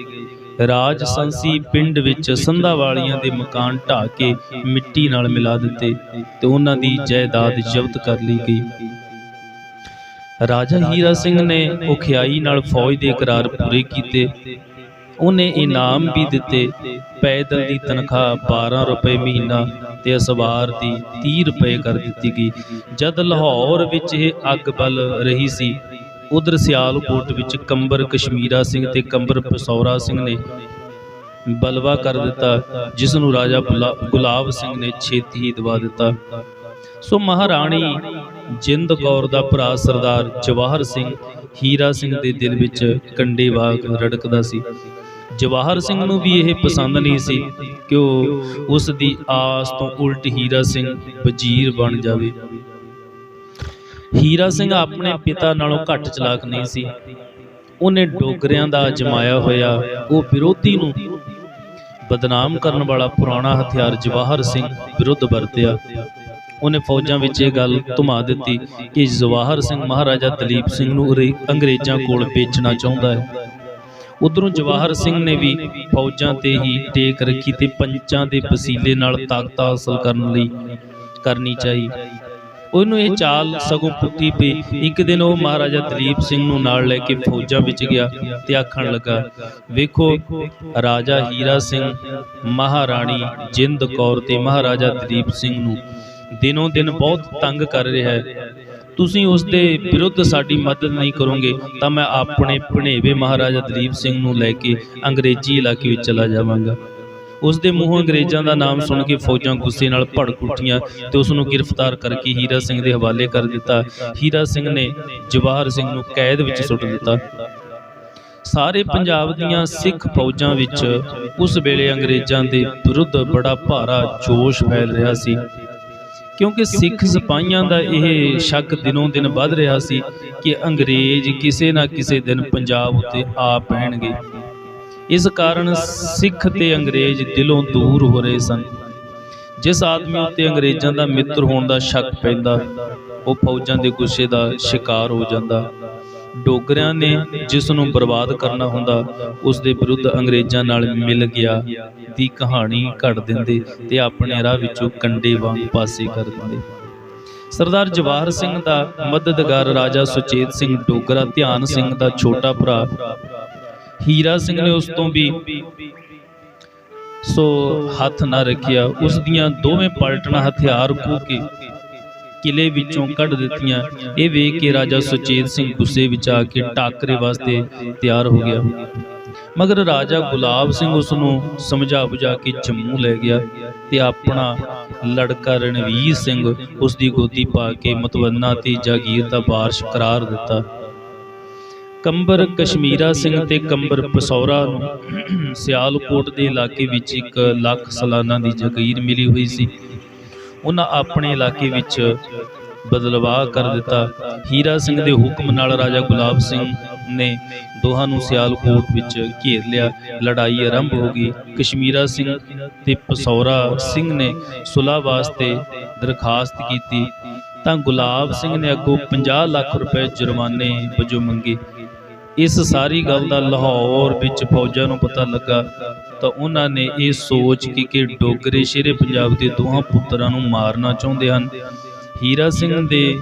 [SPEAKER 1] ਰਾਜ ਸੰਸੀ ਪਿੰਡ ਵਿੱਚ ਸੰਧਾ ਵਾਲੀਆਂ ਦੇ ਮਕਾਨ ਢਾਹ ਕੇ ਮਿੱਟੀ ਨਾਲ ਮਿਲਾ ਦਿੱਤੇ ਤੇ ਉਹਨਾਂ ਦੀ ਜਾਇਦਾਦ ਜ਼ਬਤ ਕਰ ਲਈ ਗਈ। ਰਾਜਾ ਹੀਰਾ ਸਿੰਘ ਨੇ ਔਖਿਆਈ ਨਾਲ ਫੌਜ ਦੇ ਇਕਰਾਰ ਪੂਰੇ ਕੀਤੇ। ਉਹਨੇ ਇਨਾਮ ਵੀ ਦਿੱਤੇ। ਪੈਦਲ ਦੀ ਤਨਖਾਹ 12 ਰੁਪਏ ਮਹੀਨਾ ਤੇ ਅਸਵਾਰ ਦੀ 30 ਰੁਪਏ ਕਰ ਦਿੱਤੀ ਗਈ। ਜਦ ਲਾਹੌਰ ਵਿੱਚ ਇਹ ਅੱਗ ਬਲ ਰਹੀ ਸੀ ਉਧਰ ਸਿਆਲਕੋਟ ਵਿੱਚ ਕੰਬਰ ਕਸ਼ਮੀਰਾ ਸਿੰਘ ਤੇ ਕੰਬਰ ਪਸੌਰਾ ਸਿੰਘ ਨੇ ਬਲਵਾ ਕਰ ਦਿੱਤਾ ਜਿਸ ਨੂੰ ਰਾਜਾ ਗੁਲਾ- ਗੁਲਾਬ ਸਿੰਘ ਨੇ ਛੇਤੀ ਹੀ ਦਬਾ ਦਿੱਤਾ। ਸੋ ਮਹਾਰਾਣੀ ਜਿੰਦ ਕੌਰ ਦਾ ਭਰਾ ਸਰਦਾਰ ਜਵਾਹਰ ਸਿੰਘ ਹੀਰਾ ਸਿੰਘ ਦੇ ਦਿਲ ਵਿੱਚ ਕੰਡੇ ਵਾਂਗ ਰੜਕਦਾ ਸੀ। ਜਵਾਹਰ ਸਿੰਘ ਨੂੰ ਵੀ ਇਹ ਪਸੰਦ ਨਹੀਂ ਸੀ ਕਿ ਉਹ ਉਸ ਦੀ ਆਸ ਤੋਂ ਉਲਟ ਹੀਰਾ ਸਿੰਘ ਵਜ਼ੀਰ ਬਣ ਜਾਵੇ। ਹੀਰਾ ਸਿੰਘ ਆਪਣੇ ਪਿਤਾ ਨਾਲੋਂ ਘੱਟ ਚਲਾਕ ਨਹੀਂ ਸੀ। ਉਹਨੇ ਡੋਗਰਿਆਂ ਦਾ ਜਮਾਇਆ ਹੋਇਆ ਉਹ ਵਿਰੋਧੀ ਨੂੰ ਬਦਨਾਮ ਕਰਨ ਵਾਲਾ ਪੁਰਾਣਾ ਹਥਿਆਰ ਜਵਾਹਰ ਸਿੰਘ ਵਿਰੁੱਧ ਵਰਤਿਆ। ਉਹਨੇ ਫੌਜਾਂ ਵਿੱਚ ਇਹ ਗੱਲ ਧੁਮਾ ਦਿੱਤੀ ਕਿ ਜਵਾਹਰ ਸਿੰਘ ਮਹਾਰਾਜਾ ਦਲੀਪ ਸਿੰਘ ਨੂੰ ਉਰੇ ਅੰਗਰੇਜ਼ਾਂ ਕੋਲ ਵੇਚਣਾ ਚਾਹੁੰਦਾ ਹੈ। ਉਧਰੋਂ ਜਵਾਹਰ ਸਿੰਘ ਨੇ ਵੀ ਫੌਜਾਂ ਤੇ ਹੀ ਟੇਕ ਰੱਖੀ ਤੇ ਪੰਚਾਂ ਦੇ ਵਸੀਲੇ ਨਾਲ ਤਾਕਤ ਹਾਸਲ ਕਰਨ ਲਈ ਕਰਨੀ ਚਾਹੀ। ਉਹਨੂੰ ਇਹ ਚਾਲ ਸਗੋਂ ਪੁੱਤੀ ਪਈ। ਇੱਕ ਦਿਨ ਉਹ ਮਹਾਰਾਜਾ ਦਲੀਪ ਸਿੰਘ ਨੂੰ ਨਾਲ ਲੈ ਕੇ ਫੌਜਾਂ ਵਿੱਚ ਗਿਆ ਤੇ ਆਖਣ ਲੱਗਾ, ਵੇਖੋ, ਰਾਜਾ ਹੀਰਾ ਸਿੰਘ, ਮਹਾਰਾਣੀ ਜਿੰਦ ਕੌਰ ਤੇ ਮਹਾਰਾਜਾ ਦਲੀਪ ਸਿੰਘ ਨੂੰ ਦਿਨੋਂ ਦਿਨ ਬਹੁਤ ਤੰਗ ਕਰ ਰਿਹਾ ਹੈ। ਤੁਸੀਂ ਉਸ ਦੇ ਵਿਰੁੱਧ ਸਾਡੀ ਮਦਦ ਨਹੀਂ ਕਰੋਗੇ, ਤਾਂ ਮੈਂ ਆਪਣੇ ਭਣੇਵੇਂ ਮਹਾਰਾਜਾ ਦਲੀਪ ਸਿੰਘ ਨੂੰ ਲੈ ਕੇ ਅੰਗਰੇਜ਼ੀ ਇਲਾਕੇ ਵਿੱਚ ਚਲਾ ਜਾਵਾਂਗਾ। ਉਸ ਦੇ ਮੂੰਹੋਂ ਅੰਗਰੇਜ਼ਾਂ ਦਾ ਨਾਮ ਸੁਣ ਕੇ ਫੌਜਾਂ ਗੁੱਸੇ ਨਾਲ ਭੜਕ ਉੱਠੀਆਂ ਤੇ ਉਸ ਨੂੰ ਗ੍ਰਿਫਤਾਰ ਕਰਕੇ ਹੀਰਾ ਸਿੰਘ ਦੇ ਹਵਾਲੇ ਕਰ ਦਿੱਤਾ। ਹੀਰਾ ਸਿੰਘ ਨੇ ਜਵਾਹਰ ਸਿੰਘ ਨੂੰ ਕੈਦ ਵਿੱਚ ਸੁੱਟ ਦਿੱਤਾ। ਸਾਰੇ ਪੰਜਾਬ ਦੀਆਂ ਸਿੱਖ ਫੌਜਾਂ ਵਿੱਚ ਉਸ ਵੇਲੇ ਅੰਗਰੇਜ਼ਾਂ ਦੇ ਵਿਰੁੱਧ ਬੜਾ ਭਾਰਾ ਜੋਸ਼ ਫੈਲ ਰਿਹਾ ਸੀ। ਕਿਉਂਕਿ ਸਿੱਖ ਸਿਪਾਹੀਆਂ ਦਾ ਇਹ ਸ਼ੱਕ ਦਿਨੋਂ ਦਿਨ ਵੱਧ ਰਿਹਾ ਸੀ ਕਿ ਅੰਗਰੇਜ਼ ਕਿਸੇ ਨਾ ਕਿਸੇ ਦਿਨ ਪੰਜਾਬ ਉੱਤੇ ਆ ਪੈਣਗੇ। ਇਸ ਕਾਰਨ ਸਿੱਖ ਤੇ ਅੰਗਰੇਜ਼ ਦਿਲੋਂ ਦੂਰ ਹੋ ਰਹੇ ਸਨ। ਜਿਸ ਆਦਮੀ ਉੱਤੇ ਅੰਗਰੇਜ਼ਾਂ ਦਾ ਮਿੱਤਰ ਹੋਣ ਦਾ ਸ਼ੱਕ ਪੈਂਦਾ, ਉਹ ਫੌਜਾਂ ਦੇ ਗੁੱਸੇ ਦਾ ਸ਼ਿਕਾਰ ਹੋ ਜਾਂਦਾ। ਡੋਗਰਿਆਂ ਨੇ ਜਿਸ ਨੂੰ ਬਰਬਾਦ ਕਰਨਾ ਹੁੰਦਾ, ਉਸ ਦੇ ਵਿਰੁੱਧ ਅੰਗਰੇਜ਼ਾਂ ਨਾਲ ਮਿਲ ਗਿਆ ਦੀ ਕਹਾਣੀ ਘੜ ਦਿੰਦੇ ਤੇ ਆਪਣੇ ਰਾਹ ਵਿੱਚੋਂ ਕੰਡੇ ਵਾਂਗ ਪਾਸੇ ਕਰ ਦਿੰਦੇ। ਸਰਦਾਰ ਜਵਾਹਰ ਸਿੰਘ ਦਾ ਮਦਦਗਾਰ ਰਾਜਾ ਸੁਚੇਤ ਸਿੰਘ ਡੋਗਰਾ ਧਿਆਨ ਸਿੰਘ ਦਾ ਛੋਟਾ ਭਰਾ ਹੀਰਾ ਸਿੰਘ ਨੇ ਉਸ ਤੋਂ ਵੀ ਸੋ ਹੱਥ ਨਾ ਰੱਖਿਆ, ਉਸ ਦੀਆਂ ਦੋਵੇਂ ਪਲਟਣਾ ਹਥਿਆਰ ਖੋ ਕੇ ਕਿਲੇ ਵਿੱਚੋਂ ਕੱਢ ਦਿੱਤੀਆਂ। ਇਹ ਵੇਖ ਕੇ ਰਾਜਾ ਸੁਚੇਤ ਸਿੰਘ ਗੁੱਸੇ ਵਿੱਚ ਆ ਕੇ ਟਾਕਰੇ ਵਾਸਤੇ ਤਿਆਰ ਹੋ ਗਿਆ। ਮਗਰ ਰਾਜਾ ਗੁਲਾਬ ਸਿੰਘ ਉਸ ਨੂੰ ਸਮਝਾ ਬੁਝਾ ਕੇ ਜੰਮੂ ਲੈ ਗਿਆ ਤੇ ਆਪਣਾ ਲੜਕਾ ਰਣਵੀਰ ਸਿੰਘ ਉਸ ਦੀ ਗੋਦੀ ਪਾ ਕੇ ਮਤਵੰਨਾ ਤੇ ਜਾਗੀਰ ਦਾ ਵਾਰਸ਼ ਕਰਾਰ ਦਿੱਤਾ। ਕੰਬਰ ਕਸ਼ਮੀਰਾ ਸਿੰਘ ਤੇ ਕੰਬਰ ਪਸੌਰਾ ਨੂੰ ਸਿਆਲਕੋਟ ਦੇ ਇਲਾਕੇ ਵਿੱਚ ਇੱਕ ਲੱਖ ਸਾਲਾਨਾ ਦੀ ਜਗੀਰ ਮਿਲੀ ਹੋਈ ਸੀ। ਉਹਨਾਂ ਆਪਣੇ ਇਲਾਕੇ ਵਿੱਚ ਬਦਲਵਾ ਕਰ ਦਿੱਤਾ। ਹੀਰਾ ਸਿੰਘ ਦੇ ਹੁਕਮ ਨਾਲ ਰਾਜਾ ਗੁਲਾਬ ਸਿੰਘ ਨੇ ਦੋਹਾਂ ਨੂੰ ਸਿਆਲਕੋਟ ਵਿੱਚ ਘੇਰ ਲਿਆ। ਲੜਾਈ ਆਰੰਭ ਹੋ ਗਈ। ਕਸ਼ਮੀਰਾ ਸਿੰਘ ਤੇ ਪਸੌਰਾ ਸਿੰਘ ਨੇ ਸੁਲ੍ਹਾ ਵਾਸਤੇ ਦਰਖਾਸਤ ਕੀਤੀ। ਤਾਂ ਗੁਲਾਬ ਸਿੰਘ ਨੇ ਅੱਗੋਂ 50 ਲੱਖ ਰੁਪਏ ਜੁਰਮਾਨੇ ਵਜੋਂ ਮੰਗੇ। ਇਸ ਸਾਰੀ ਗੱਲ ਦਾ ਲਾਹੌਰ ਵਿੱਚ ਫੌਜਾਂ ਨੂੰ ਪਤਾ ਲੱਗਾ ਤਾਂ ਉਹਨਾਂ ਨੇ ਇਹ ਸੋਚ ਕੇ ਕਿ ਡੋਗਰੇ ਸ਼ੇਰੇ ਪੰਜਾਬ ਦੇ ਦੋਹਾਂ ਪੁੱਤਰਾਂ ਨੂੰ ਮਾਰਨਾ ਚਾਹੁੰਦੇ ਹਨ। ਹੀਰਾ ਸਿੰਘ ਦੇ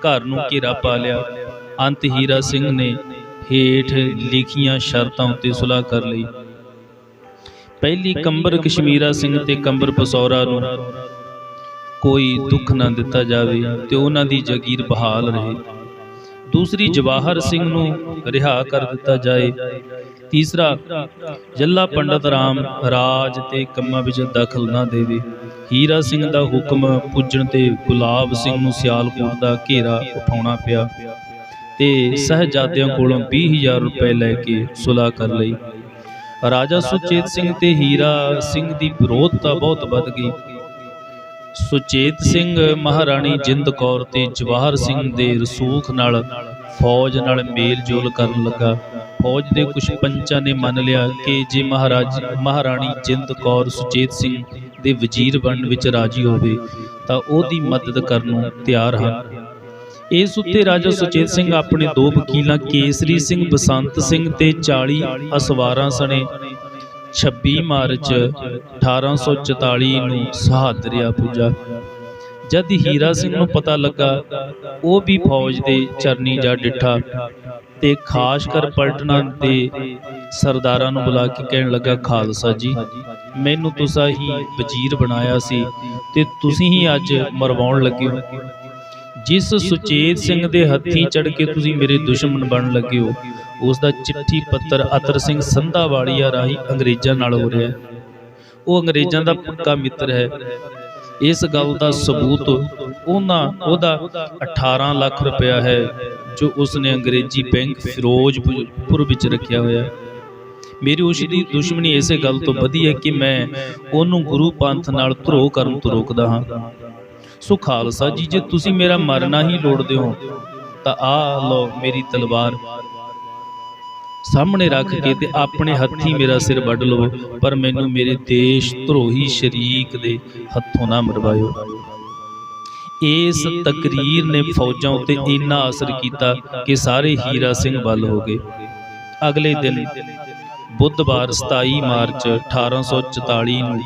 [SPEAKER 1] ਘਰ ਨੂੰ ਘੇਰਾ ਪਾ ਲਿਆ। ਅੰਤ ਹੀਰਾ ਸਿੰਘ ਨੇ ਹੇਠ ਲਿਖੀਆਂ ਸ਼ਰਤਾਂ ਉੱਤੇ ਸੁਲ੍ਹਾ ਕਰ ਲਈ। ਪਹਿਲੀ ਕੰਬਰ ਕਸ਼ਮੀਰਾ ਸਿੰਘ ਤੇ ਕੰਬਰ ਪਸੌਰਾ ਨੂੰ ਕੋਈ ਦੁੱਖ ਨਾ ਦਿੱਤਾ ਜਾਵੇ ਤੇ ਉਹਨਾਂ ਦੀ ਜਾਗੀਰ ਬਹਾਲ ਰਹੇ। ਦੂਸਰੀ ਜਵਾਹਰ ਸਿੰਘ ਨੂੰ ਰਿਹਾ ਕਰ ਦਿੱਤਾ ਜਾਏ। ਤੀਸਰਾ, ਜੱਲਾ ਪੰਡਤ ਰਾਮ ਰਾਜ ਤੇ ਕੰਮਾਂ ਵਿੱਚ ਦਖਲ ਨਾ ਦੇਵੇ। ਹੀਰਾ ਸਿੰਘ ਦਾ ਹੁਕਮ ਪੁੱਜਣ ਤੇ ਗੁਲਾਬ ਸਿੰਘ ਨੂੰ ਸਿਆਲਕੋਟ ਦਾ ਘੇਰਾ ਉਠਾਉਣਾ ਪਿਆ ਤੇ ਸਹਜਾਦਿਆਂ ਕੋਲੋਂ 20000 ਰੁਪਏ ਲੈ ਕੇ ਸੁਲ੍ਹਾ ਕਰ ਲਈ। ਰਾਜਾ ਸੁਚੇਤ ਸਿੰਘ ਤੇ ਹੀਰਾ ਸਿੰਘ ਦੀ ਵਿਰੋਧਤਾ ਬਹੁਤ ਵੱਧ ਗਈ। ਸੁਚੇਤ ਸਿੰਘ ਮਹਾਰਾਣੀ ਜਿੰਦ ਕੌਰ ਤੇ ਜਵਾਹਰ ਸਿੰਘ ਦੇ ਰਸੂਖ ਨਾਲ ਫੌਜ ਨਾਲ ਮੇਲ ਜੋਲ ਕਰਨ ਲੱਗਾ। ਫੌਜ ਦੇ ਕੁਝ ਪੰਚਾਂ ਨੇ ਮੰਨ ਲਿਆ ਕਿ ਜੇ ਮਹਾਰਾਜ, ਮਹਾਰਾਣੀ ਜਿੰਦ ਕੌਰ ਸੁਚੇਤ ਸਿੰਘ ਦੇ ਵਜ਼ੀਰ ਬਣਨ ਵਿੱਚ ਰਾਜੀ ਹੋਵੇ, ਤਾਂ ਉਹਦੀ ਮਦਦ ਕਰਨ ਨੂੰ ਤਿਆਰ ਹਨ। ਇਸ ਉੱਤੇ ਰਾਜਾ ਸੁਚੇਤ ਸਿੰਘ ਆਪਣੇ ਦੋ ਵਕੀਲਾਂ ਕੇਸਰੀ ਸਿੰਘ, ਬਸੰਤ ਸਿੰਘ ਤੇ 40 ਅਸਵਾਰਾਂ ਸਣੇ 26 ਮਾਰਚ 1844 ਨੂੰ ਸਹਾਦਰਿਆ ਪੁੱਜਾ। ਜਦ ਹੀਰਾ ਸਿੰਘ ਨੂੰ ਪਤਾ ਲੱਗਾ, ਉਹ ਵੀ ਫੌਜ ਦੇ ਚਰਨੀ ਜਾ ਡਿੱਠਾ ਤੇ ਖਾਸ ਕਰ ਪਲਟਣਾ ਦੇ ਸਰਦਾਰਾਂ ਨੂੰ ਬੁਲਾ ਕੇ ਕਹਿਣ ਲੱਗਾ, ਖਾਲਸਾ ਜੀ, ਮੈਨੂੰ ਤੁਸੀਂ ਹੀ ਵਜ਼ੀਰ ਬਣਾਇਆ ਸੀ ਤੇ ਤੁਸੀਂ ਹੀ ਅੱਜ ਮਰਵਾਉਣ ਲੱਗੇ ਹੋ। ਜਿਸ ਸੁਚੇਤ ਸਿੰਘ ਦੇ ਹੱਥੀਂ ਚੜ ਕੇ ਤੁਸੀਂ ਮੇਰੇ ਦੁਸ਼ਮਣ ਬਣਨ ਲੱਗੇ ਹੋ, ਉਸ ਦਾ ਚਿੱਠੀ ਪੱਤਰ ਅਤਰ ਸਿੰਘ ਸੰਧਾ ਵਾਲੀਆ ਰਾਹੀਂ ਅੰਗਰੇਜ਼ਾਂ ਨਾਲ ਹੋ ਰਿਹਾ ਉਹ ਅੰਗਰੇਜ਼ਾਂ ਦਾ ਪੱਕਾ ਮਿੱਤਰ ਹੈ ਇਸ ਗੱਲ ਦਾ ਸਬੂਤ ਉਹਨਾਂ ਉਹਦਾ 18 ਲੱਖ ਰੁਪਇਆ ਹੈ, ਜੋ ਉਸਨੇ ਅੰਗਰੇਜ਼ੀ ਬੈਂਕ ਫਿਰੋਜ਼ਪੁਰ ਵਿੱਚ ਰੱਖਿਆ ਹੋਇਆ ਹੈ। ਮੇਰੀ ਉਸ ਦੀ ਦੁਸ਼ਮਣੀ ਇਸੇ ਗੱਲ ਤੋਂ ਵਧੀ ਹੈ ਕਿ ਮੈਂ ਉਹਨੂੰ ਗੁਰੂ ਪੰਥ ਨਾਲ ਧਰੋ ਕਰਨ ਤੋਂ ਰੋਕਦਾ ਹਾਂ। ਸੋ ਖਾਲਸਾ ਜੀ, ਜੇ ਤੁਸੀਂ ਮੇਰਾ ਮਰਨਾ ਹੀ ਲੋੜਦੇ ਹੋ, ਤਾਂ ਆ ਲਓ ਮੇਰੀ ਤਲਵਾਰ। ਸਾਹਮਣੇ ਰੱਖ ਕੇ ਤੇ ਆਪਣੇ ਹੱਥੀ ਮੇਰਾ ਸਿਰ ਵੱਢ ਲਵੋ ਪਰ ਮੈਨੂੰ ਮੇਰੇ ਦੇਸ਼ ਧਰੋਹੀ ਸ਼ਰੀਕ ਦੇ ਹੱਥੋਂ ਨਾ ਮਰਵਾਇਓ। ਇਸ ਤਕਰੀਰ ਨੇ ਫੌਜਾਂ ਉੱਤੇ ਇੰਨਾ ਅਸਰ ਕੀਤਾ ਕਿ ਸਾਰੇ ਹੀਰਾ ਸਿੰਘ ਵੱਲ ਹੋ ਗਏ। ਅਗਲੇ ਦਿਨ ਬੁੱਧਵਾਰ 27 ਮਾਰਚ 1844 ਨੂੰ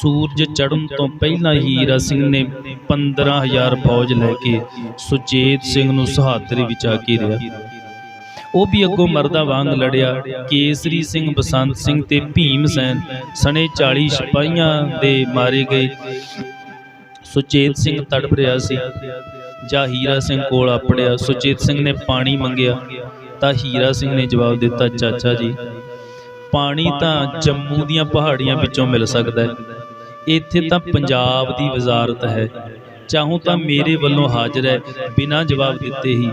[SPEAKER 1] ਸੂਰਜ ਚੜ੍ਹਨ ਤੋਂ ਪਹਿਲਾਂ ਹੀ ਹੀਰਾ ਸਿੰਘ ਨੇ 15000 ਫੌਜ ਲੈ ਕੇ ਸੁਚੇਤ ਸਿੰਘ ਨੂੰ ਸਹਾਦਰੀ ਵਿੱਚ ਆ ਘੇਰਿਆ ਉਹ ਵੀ ਅੱਗੋਂ ਮਰਦਾ ਵਾਂਗ ਲੜਿਆ ਕੇਸਰੀ ਸਿੰਘ, ਬਸੰਤ ਸਿੰਘ ਤੇ ਭੀਮ ਸੈਨ, ਸਣੇ 40 ਸਿਪਾਹੀਆਂ ਦੇ ਮਾਰੇ ਗਏ। ਸੁਚੇਤ ਸਿੰਘ ਤੜਪ ਰਿਹਾ ਸੀ। ਜਾਂ ਹੀਰਾ ਸਿੰਘ ਕੋਲ ਆਪੜਿਆ ਸੁਚੇਤ ਸਿੰਘ ਨੇ ਪਾਣੀ ਮੰਗਿਆ। ਤਾਂ ਹੀਰਾ ਸਿੰਘ ਨੇ ਜਵਾਬ ਦਿੱਤਾ, ਚਾਚਾ ਜੀ, ਪਾਣੀ ਤਾਂ ਜੰਮੂ ਦੀਆਂ ਪਹਾੜੀਆਂ ਵਿੱਚੋਂ ਮਿਲ ਸਕਦਾ ਹੈ। ਇੱਥੇ ਤਾਂ ਪੰਜਾਬ ਦੀ ਵਜ਼ਾਰਤ ਹੈ। ਚਾਹੂੰ ਤਾਂ ਮੇਰੇ ਵੱਲੋਂ ਹਾਜ਼ਰ ਹੈ। ਬਿਨਾਂ ਜਵਾਬ ਦਿੱਤੇ ਹੀ।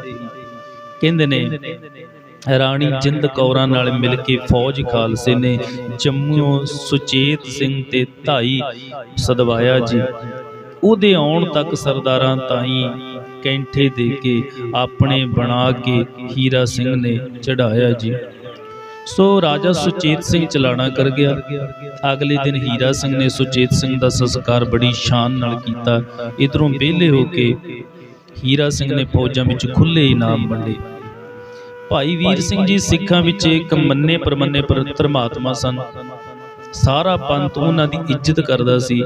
[SPEAKER 1] ਕਹਿੰਦੇ ਨੇ ਰਾਣੀ ਜਿੰਦ ਕੌਰਾਂ ਨਾਲ ਮਿਲ ਕੇ ਫੌਜ ਖਾਲਸੇ ਨੇ ਜੰਮੂ ਸੁਚੇਤ ਸਿੰਘ ਤੇ ਧਾਈ ਸਦਵਾਇਆ ਜੀ। ਉਹਦੇ ਆਉਣ ਤੱਕ ਸਰਦਾਰਾਂ ਤਾਈਂ ਕੈਂਠੇ ਦੇ ਕੇ ਆਪਣੇ ਬਣਾ ਕੇ ਹੀਰਾ ਸਿੰਘ ਨੇ ਚੜਾਇਆ ਜੀ। ਸੋ ਰਾਜਾ ਸੁਚੇਤ ਸਿੰਘ ਚਲਾਣਾ ਕਰ ਗਿਆ। ਅਗਲੇ ਦਿਨ ਹੀਰਾ ਸਿੰਘ ਨੇ ਸੁਚੇਤ ਸਿੰਘ ਦਾ ਸੰਸਕਾਰ ਬੜੀ ਸ਼ਾਨ ਨਾਲ ਕੀਤਾ। ਇਧਰੋਂ ਵਿਹਲੇ ਹੋ ਕੇ ਹੀਰਾ ਸਿੰਘ ਨੇ ਫੌਜਾਂ ਵਿੱਚ ਖੁੱਲੇ ਇਨਾਮ ਵੰਡੇ। ਭਾਈ ਵੀਰ ਸਿੰਘ ਜੀ ਸਿੱਖਾਂ ਵਿੱਚ ਇੱਕ ਮੰਨੇ ਪਰਮੰਨੇ ਪਰ ਧਰਮਾਤਮਾ ਸਨ। ਸਾਰਾ ਪੰਥ ਉਹਨਾਂ ਦੀ ਇੱਜ਼ਤ ਕਰਦਾ ਸੀ।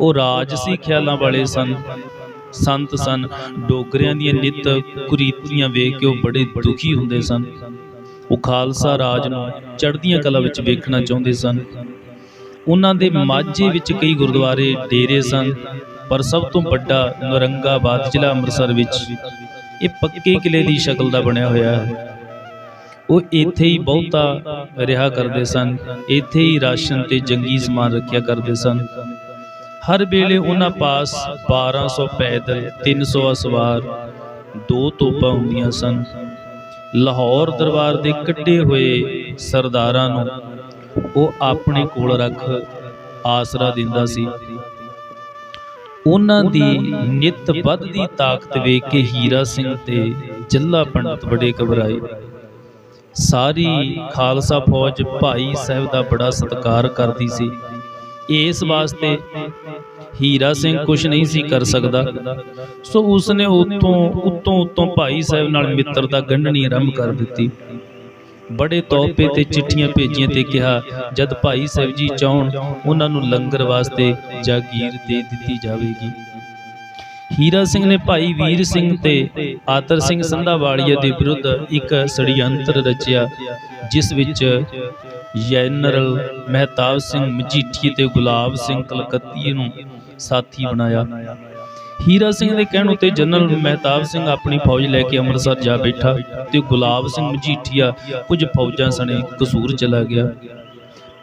[SPEAKER 1] ਉਹ ਰਾਜਸੀ ਖਿਆਲਾਂ ਵਾਲੇ ਸਨ। ਸੰਤ ਸਨ। ਡੋਗਰਿਆਂ ਦੀਆਂ ਨਿਤ ਕੁਰੀਤੀਆਂ ਵੇਖ ਕੇ ਉਹ ਬੜੇ ਦੁਖੀ ਹੁੰਦੇ ਸਨ। ਉਹ ਖਾਲਸਾ ਰਾਜ ਨੂੰ ਚੜ੍ਹਦੀਆਂ ਕਲਾ ਵਿੱਚ ਵੇਖਣਾ ਚਾਹੁੰਦੇ ਸਨ। ਉਹਨਾਂ ਦੇ ਮਾਝੇ ਵਿੱਚ ਕਈ ਗੁਰਦੁਆਰੇ ਡੇਰੇ ਸਨ ਪਰ ਸਭ ਤੋਂ ਵੱਡਾ ਨਰੰਗਾਬਾਦ ਜ਼ਿਲ੍ਹਾ ਅੰਮ੍ਰਿਤਸਰ ਵਿੱਚ। ਇਹ ਪੱਕੇ ਕਿਲੇ ਦੀ ਸ਼ਕਲ ਦਾ ਬਣਿਆ ਹੋਇਆ ਹੈ। ਉਹ ਇੱਥੇ ਹੀ ਬਹੁਤਾ ਰਿਹਾ ਕਰਦੇ ਸਨ, ਇੱਥੇ ਹੀ ਰਾਸ਼ਨ ਤੇ ਜੰਗੀ ਸਮਾਨ ਰੱਖਿਆ ਕਰਦੇ ਸਨ। ਹਰ ਵੇਲੇ ਉਹਨਾਂ ਪਾਸ 1200 ਪੈਦਲ 300 ਅਸਵਾਰ, ਦੋ ਤੋਪਾਂ ਹੁੰਦੀਆਂ ਸਨ। ਲਾਹੌਰ ਦਰਬਾਰ ਦੇ ਕੱਢੇ ਹੋਏ ਸਰਦਾਰਾਂ ਨੂੰ ਉਹ ਆਪਣੇ ਕੋਲ ਰੱਖ ਆਸਰਾ ਦਿੰਦਾ ਸੀ। ਉਹਨਾਂ ਦੀ ਨਿਤ ਵੱਧਦੀ ਤਾਕਤ ਵੇਖ ਕੇ ਹੀਰਾ ਸਿੰਘ ਤੇ ਜੱਲਾ ਪੰਡਤ ਬੜੇ ਘਬਰਾਏ। ਸਾਰੀ ਖਾਲਸਾ ਫੌਜ ਭਾਈ ਸਾਹਿਬ ਦਾ ਬੜਾ ਸਤਿਕਾਰ ਕਰਦੀ ਸੀ। ਇਸ ਵਾਸਤੇ ਹੀਰਾ ਸਿੰਘ ਕੁਝ ਨਹੀਂ ਸੀ ਕਰ ਸਕਦਾ। ਸੋ ਉਸਨੇ ਉਤੋਂ ਉਤੋਂ ਉਤੋਂ ਭਾਈ ਸਾਹਿਬ ਨਾਲ ਮਿੱਤਰਤਾ ਗੰਢਣੀ ਆਰੰਭ ਕਰ ਦਿੱਤੀ। ਬੜੇ ਤੋਹਫੇ ਤੇ ਚਿੱਠੀਆਂ ਭੇਜੀਆਂ ਤੇ ਕਿਹਾ, ਜਦ ਭਾਈ ਸਾਹਿਬ ਜੀ ਚਾਹਣ, ਉਹਨਾਂ ਨੂੰ ਲੰਗਰ ਵਾਸਤੇ ਜਾਗੀਰ ਦੇ ਦਿੱਤੀ ਜਾਵੇਗੀ। ਹੀਰਾ ਸਿੰਘ ਨੇ ਭਾਈ ਵੀਰ ਸਿੰਘ ਤੇ ਆਤਰ ਸਿੰਘ ਸੰਧਾਵਾਲੀਆ ਦੇ ਵਿਰੁੱਧ ਇੱਕ ષਡਯੰਤਰ ਰਚਿਆ ਜਿਸ ਵਿੱਚ ਜਨਰਲ ਮਹਿਤਾਬ ਸਿੰਘ ਮਜੀਠੀ ਤੇ ਗੁਲਾਬ ਸਿੰਘ ਕਲਕੱਤੀ ਨੂੰ ਸਾਥੀ ਬਣਾਇਆ। ਹੀਰਾ ਸਿੰਘ ਦੇ ਕਹਿਣ ਉਤੇ ਜਨਰਲ ਮਹਿਤਾਬ ਸਿੰਘ ਆਪਣੀ ਫੌਜ ਲੈ ਕੇ ਅੰਮ੍ਰਿਤਸਰ ਜਾ ਬੈਠਾ ਤੇ ਗੁਲਾਬ ਸਿੰਘ ਮਜੀਠੀਆ ਕੁਝ ਫੌਜਾਂ ਸਣੇ ਕਸੂਰ ਚਲਾ ਗਿਆ।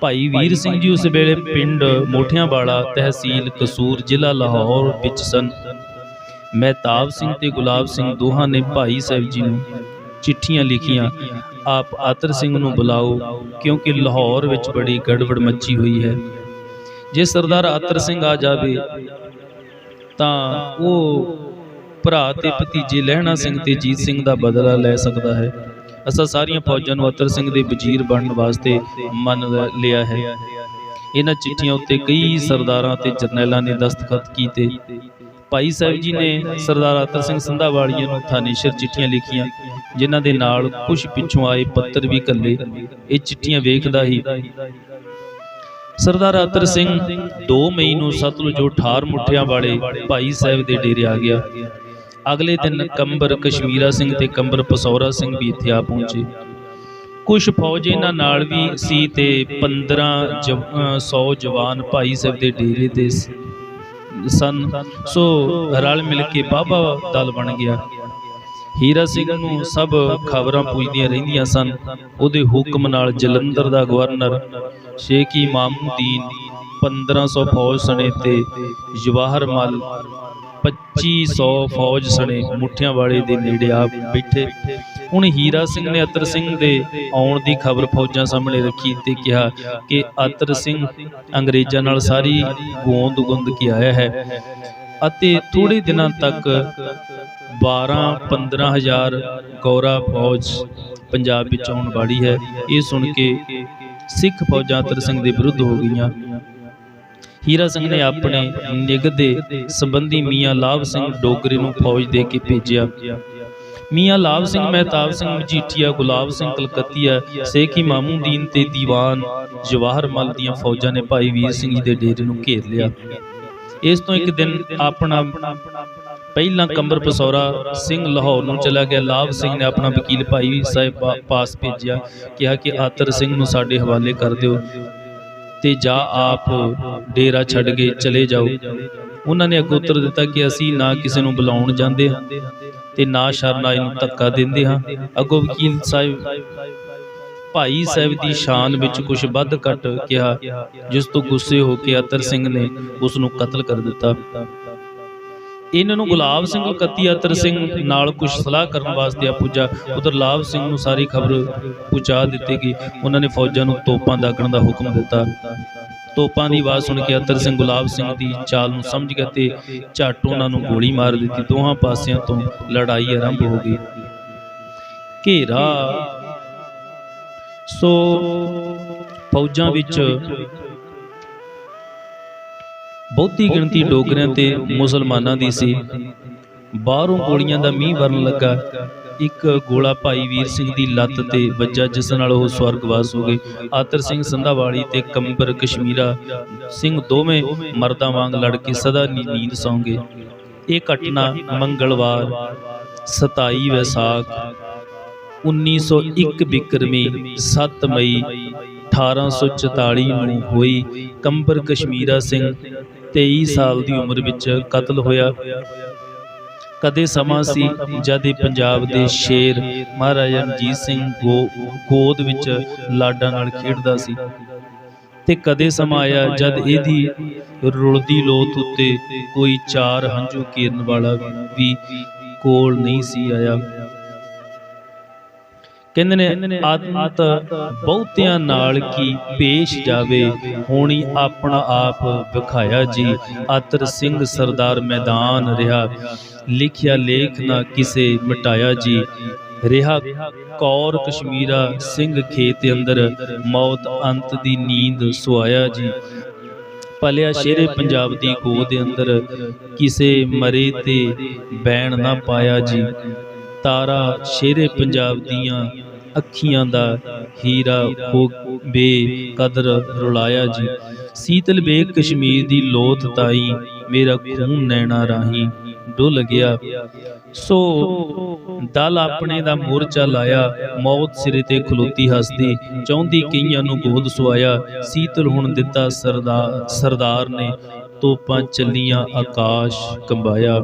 [SPEAKER 1] ਭਾਈ ਵੀਰ ਸਿੰਘ ਜੀ ਉਸ ਵੇਲੇ ਪਿੰਡ ਮੋਠਿਆਂ ਵਾਲਾ ਤਹਿਸੀਲ ਕਸੂਰ ਜ਼ਿਲ੍ਹਾ ਲਾਹੌਰ ਵਿੱਚ ਸਨ। ਮਹਿਤਾਬ ਸਿੰਘ ਤੇ ਗੁਲਾਬ ਸਿੰਘ ਦੋਹਾਂ ਨੇ ਭਾਈ ਸਾਹਿਬ ਜੀ ਨੂੰ ਚਿੱਠੀਆਂ ਲਿਖੀਆਂ, ਆਪ ਆਤਰ ਸਿੰਘ ਨੂੰ ਬੁਲਾਓ, ਕਿਉਂਕਿ ਲਾਹੌਰ ਵਿੱਚ ਬੜੀ ਗੜਬੜ ਮੱਚੀ ਹੋਈ ਹੈ। ਜੇ ਸਰਦਾਰ ਆਤਰ ਸਿੰਘ ਆ ਜਾਵੇ, ਤਾਂ ਉਹ ਭਰਾ ਤੇ ਭਤੀਜੇ ਲਹਿਣਾ ਸਿੰਘ ਤੇ ਜੀਤ ਸਿੰਘ ਦਾ ਬਦਲਾ ਲੈ ਸਕਦਾ ਹੈ। ਅਸਾਂ ਸਾਰੀਆਂ ਫੌਜਾਂ ਨੂੰ ਅਤਰ ਸਿੰਘ ਦੇ ਵਜ਼ੀਰ ਬਣਨ ਵਾਸਤੇ ਮੰਨ ਲ- ਲਿਆ ਹੈ। ਇਹਨਾਂ ਚਿੱਠੀਆਂ ਉੱਤੇ ਕਈ ਸਰਦਾਰਾਂ ਤੇ ਜਰਨੈਲਾਂ ਨੇ ਦਸਤਖਤ ਕੀਤੇ। ਭਾਈ ਸਾਹਿਬ ਜੀ ਨੇ ਸਰਦਾਰ ਅਤਰ ਸਿੰਘ ਸੰਧਾਵਾਲੀਆ ਨੂੰ ਥਾਨੇਸ਼ਰ ਚਿੱਠੀਆਂ ਲਿਖੀਆਂ, ਜਿਨ੍ਹਾਂ ਦੇ ਨਾਲ ਕੁਝ ਪਿੱਛੋਂ ਆਏ ਪੱਤਰ ਵੀ ਕੱਲੇ, ਇਹ ਚਿੱਠੀਆਂ ਵੇਖਦਾ ਹੀ ਸਰਦਾਰ ਅਤਰ ਸਿੰਘ 2 ਮਈ ਨੂੰ ਸਤਲੁਜੋ ਠਾਰ ਮੁੱਠਿਆਂ ਵਾਲੇ ਭਾਈ ਸਾਹਿਬ ਦੇ ਡੇਰੇ ਆ ਗਿਆ। ਅਗਲੇ ਦਿਨ ਕੰਬਰ ਕਸ਼ਮੀਰਾ ਸਿੰਘ ਤੇ ਕੰਬਰ ਪਸੌਰਾ ਸਿੰਘ ਵੀ ਇੱਥੇ ਆ ਪਹੁੰਚੇ। ਕੁਝ ਫੌਜ ਇਹਨਾਂ ਨਾਲ ਵੀ ਸੀ ਤੇ 15 100 ਜਵਾਨ ਭਾਈ ਸਾਹਿਬ ਦੇ ਡੇਰੇ ਤੇ ਸੀ। ਸਨ। ਸੋ ਰਲ ਮਿਲ ਕੇ ਬਾਬਾ ਦਲ ਬਣ ਗਿਆ। ਹੀਰਾ ਸਿੰਘ ਨੂੰ ਸਭ ਖਬਰਾਂ ਪੁੱਜਦੀਆਂ ਰਹਿੰਦੀਆਂ ਸਨ। ਉਹਦੇ ਹੁਕਮ ਨਾਲ ਜਲੰਧਰ ਦਾ ਗਵਰਨਰ ਸ਼ੇਖ ਇਮਾਮਉਦੀਨ 1500 ਫੌਜ ਸਣੇ ਤੇ ਜਵਾਹਰ ਮਲ 2500 ਫੌਜ ਸਣੇ ਮੁੱਠਿਆਂ ਵਾਲੇ ਦੇ ਨੇੜੇ ਆ ਬੈਠੇ। ਹੁਣ ਹੀਰਾ ਸਿੰਘ ਨੇ ਅਤਰ ਸਿੰਘ ਦੇ ਆਉਣ ਦੀ ਖਬਰ ਫੌਜਾਂ ਸਾਹਮਣੇ ਰੱਖੀ ਤੇ ਕਿਹਾ ਕਿ ਅਤਰ ਸਿੰਘ ਅੰਗਰੇਜ਼ਾਂ ਨਾਲ ਸਾਰੀ ਗੋਂਦ ਗੁੰਦ ਕੇ ਆਇਆ ਹੈ। ਅਤੇ ਥੋੜੇ ਦਿਨਾਂ ਤੱਕ 12 15000 ਗੌਰਾ ਫੌਜ ਪੰਜਾਬ ਵਿੱਚ ਆਉਣ ਵਾਲੀ ਹੈ। ਇਹ ਸੁਣ ਕੇ ਸਿੱਖ ਫੌਜਾਂ ਅਤਰ ਸਿੰਘ ਦੇ ਵਿਰੁੱਧ ਹੋ ਗਈਆਂ। ਹੀਰਾ ਸਿੰਘ ਨੇ ਆਪਣੇ ਨਿਗਦੇ ਸੰਬੰਧੀ ਮੀਆਂ ਲਾਭ ਸਿੰਘ ਡੋਗਰੇ ਨੂੰ ਫੌਜ ਦੇ ਕੇ ਭੇਜਿਆ। ਮੀਆਂ ਲਾਭ ਸਿੰਘ ਮਹਿਤਾਬ ਸਿੰਘ ਮਜੀਠੀਆ, ਗੁਲਾਬ ਸਿੰਘ ਕਲਕੱਤੀਆ, ਸੇਖੀ ਮਾਮੂਦੀਨ ਤੇ ਦੀਵਾਨ ਜਵਾਹਰ ਮਲ ਦੀਆਂ ਫੌਜਾਂ ਨੇ ਭਾਈ ਵੀਰ ਸਿੰਘ ਜੀ ਦੇ ਡੇਰੇ ਨੂੰ ਘੇਰ ਲਿਆ। ਇਸ ਤੋਂ ਇੱਕ ਦਿਨ ਆਪਣਾ ਪਹਿਲਾਂ ਕੰਬਰ ਪਸੌਰਾ ਸਿੰਘ ਲਾਹੌਰ ਨੂੰ ਚਲਾ ਗਿਆ। ਲਾਭ ਸਿੰਘ ਨੇ ਆਪਣਾ ਵਕੀਲ ਭਾਈ ਸਾਹਿਬ ਪਾ- ਪਾਸ ਭੇਜਿਆ। ਕਿਹਾ ਕਿ ਆਤਰ ਸਿੰਘ ਨੂੰ ਸਾਡੇ ਹਵਾਲੇ ਕਰ ਦਿਓ। ਤੇ ਜਾ ਆਪ ਡੇਰਾ ਛੱਡ ਕੇ ਚਲੇ ਜਾਓ। ਉਹਨਾਂ ਨੇ ਅੱਗੋਂ ਉੱਤਰ ਦਿੱਤਾ ਕਿ ਅਸੀਂ ਨਾ ਕਿਸੇ ਨੂੰ ਬੁਲਾਉਣ ਜਾਂਦੇ ਹਾਂ ਤੇ ਨਾ ਸ਼ਰਨਾਈ ਨੂੰ ਧੱਕਾ ਦਿੰਦੇ ਹਾਂ। ਅੱਗੋਂ ਵਕੀਲ ਸਾਹਿਬ ਭਾਈ ਸਾਹਿਬ ਦੀ ਸ਼ਾਨ ਵਿੱਚ ਕੁਝ ਵੱਧ ਘੱਟ ਕਿਹਾ, ਜਿਸ ਤੋਂ ਗੁੱਸੇ ਹੋ ਕੇ ਅਤਰ ਸਿੰਘ ਨੇ ਉਸ ਨੂੰ ਕਤਲ ਕਰ ਦਿੱਤਾ। ਇਹਨਾਂ ਨੂੰ ਗੁਲਾਬ ਸਿੰਘ ਕਲਕੱਤੀ ਅਤਰ ਸਿੰਘ ਨਾਲ ਕੁਝ ਸਲਾਹ ਕਰਨ ਵਾਸਤੇ ਆ ਪੁੱਜਾ ਉਧਰ ਲਾਭ ਸਿੰਘ ਨੂੰ ਸਾਰੀ ਖਬਰ ਪਹੁੰਚਾ ਦਿੱਤੀ ਗਈ। ਉਹਨਾਂ ਨੇ ਫੌਜਾਂ ਨੂੰ ਤੋਪਾਂ ਦਾਗਣ ਦਾ ਹੁਕਮ ਦਿੱਤਾ। ਤੋਪਾਂ ਦੀ ਆਵਾਜ਼ ਸੁਣ ਕੇ ਅਤਰ ਸਿੰਘ ਗੁਲਾਬ ਸਿੰਘ ਦੀ ਚਾਲ ਨੂੰ ਸਮਝ ਗਿਆ ਤੇ ਝੱਟ ਉਹਨਾਂ ਨੂੰ ਗੋਲੀ ਮਾਰ ਦਿੱਤੀ। ਦੋਹਾਂ ਪਾਸਿਆਂ ਤੋਂ ਲੜਾਈ ਆਰੰਭ ਹੋ ਗਈ। ਘੇਰਾ। ਸੋ ਫੌਜਾਂ ਵਿੱਚ ਬਹੁਤੀ ਗਿਣਤੀ ਡੋਗਰਿਆਂ ਤੇ ਮੁਸਲਮਾਨਾਂ ਦੀ ਸੀ। ਬਾਹਰੋਂ ਗੋਲੀਆਂ ਦਾ ਮੀਂਹ ਵਰਨ ਲੱਗਾ। ਇੱਕ ਗੋਲਾ ਭਾਈ ਵੀਰ ਸਿੰਘ ਦੀ ਲੱਤ ਤੇ ਵੱਜਾ, ਜਿਸ ਨਾਲ ਉਹ ਸਵਰਗਵਾਸ ਹੋ ਗਏ। ਆਤਰ ਸਿੰਘ ਸੰਧਾਵਾਲੀ ਤੇ ਕੰਬਰ ਕਸ਼ਮੀਰਾ ਸਿੰਘ ਦੋਵੇਂ ਮਰਦਾਂ ਵਾਂਗ ਲੜ ਕੇ ਸਦਾ ਨੀਂਦ ਸੌਂਗੇ। ਇਹ ਘਟਨਾ ਮੰਗਲਵਾਰ 27 ਵੈਸਾਖ 1901 ਬਿਕਰਮੀ 7 ਮਈ 1844 ਨੂੰ ਹੋਈ ਕੰਬਰ ਕਸ਼ਮੀਰਾ ਸਿੰਘ 23 ਸਾਲ ਦੀ ਉਮਰ ਵਿੱਚ ਕਤਲ ਹੋਇਆ। ਕਦੇ ਸਮਾਂ ਸੀ ਜਦ ਇਹ ਪੰਜਾਬ ਦੇ ਸ਼ੇਰ ਮਹਾਰਾਜਾ ਰਣਜੀਤ ਸਿੰਘ ਗੋ- ਗੋਦ ਵਿੱਚ ਲਾਡਾਂ ਨਾਲ ਖੇਡਦਾ ਸੀ। ਤੇ ਕਦੇ ਸਮਾਂ ਆਇਆ ਜਦ ਇਹਦੀ ਰੁਲਦੀ ਲੋਤ ਉੱਤੇ ਕੋਈ ਚਾਰ ਹੰਝੂ ਕੀਰਨ ਵਾਲਾ ਵੀ ਕੋਲ ਨਹੀਂ ਸੀ ਆਇਆ। ਕਹਿੰਦੇ ਨੇ ਆਤਮਤ ਬਹੁਤਿਆਂ ਨਾਲ ਕੀ ਪੇਸ਼ ਜਾਵੇ? ਹੋਣੀ ਆਪਣਾ ਆਪ ਵਿਖਾਇਆ ਜੀ। ਆਤਰ ਸਿੰਘ ਸਰਦਾਰ ਮੈਦਾਨ ਰਿਹਾ। ਲਿਖਿਆ ਲੇਖ ਨਾ ਕਿਸੇ ਮਿਟਾਇਆ ਜੀ। ਰਿਹਾ ਕੌਰ ਕਸ਼ਮੀਰਾ ਸਿੰਘ ਖੇਤ ਅੰਦਰ। ਮੌਤ ਅੰਤ ਦੀ ਨੀਂਦ ਸੁਆਇਆ ਜੀ। ਪਲਿਆ ਸ਼ੇਰੇ ਪੰਜਾਬ ਦੀ ਗੋਦ ਦੇ ਅੰਦਰ। ਕਿਸੇ ਮਰੇ ਤੇ ਬੈਣ ਨਾ ਪਾਇਆ ਜੀ। ਤਾਰਾ ਸ਼ੇਰੇ ਪੰਜਾਬ ਦੀਆਂ ਅੱਖੀਆਂ ਦਾ ਹੀਰਾ ਹੋ ਬੇ ਕਦਰ ਰੁਲਾਇਆ ਜੀ। ਸੀਤਲ ਬੇਗ ਕਸ਼ਮੀਰ ਦੀ ਲੋਥ ਤਾਈ, ਮੇਰਾ ਖੂਨ ਨੈਣਾ ਰਾਹੀਂ ਡੁੱਲ ਗਿਆ। ਸੋ ਦਲ ਆਪਣੇ ਦਾ ਮੋਰਚਾ ਲਾਇਆ, ਮੌਤ ਸਿਰੇ ਤੇ ਖਲੋਤੀ ਹੱਸਦੀ, ਚਾਹੁੰਦੀ ਕਈਆਂ ਨੂੰ ਗੋਦ ਸੁਆਇਆ। ਸੀਤਲ ਹੁਣ ਦਿੱਤਾ ਸਰਦਾਰ ਸਰਦਾਰ ਨੇ ਤੋਪਾਂ ਚੱਲੀਆਂ, ਆਕਾਸ਼ ਕੰਬਾਇਆ।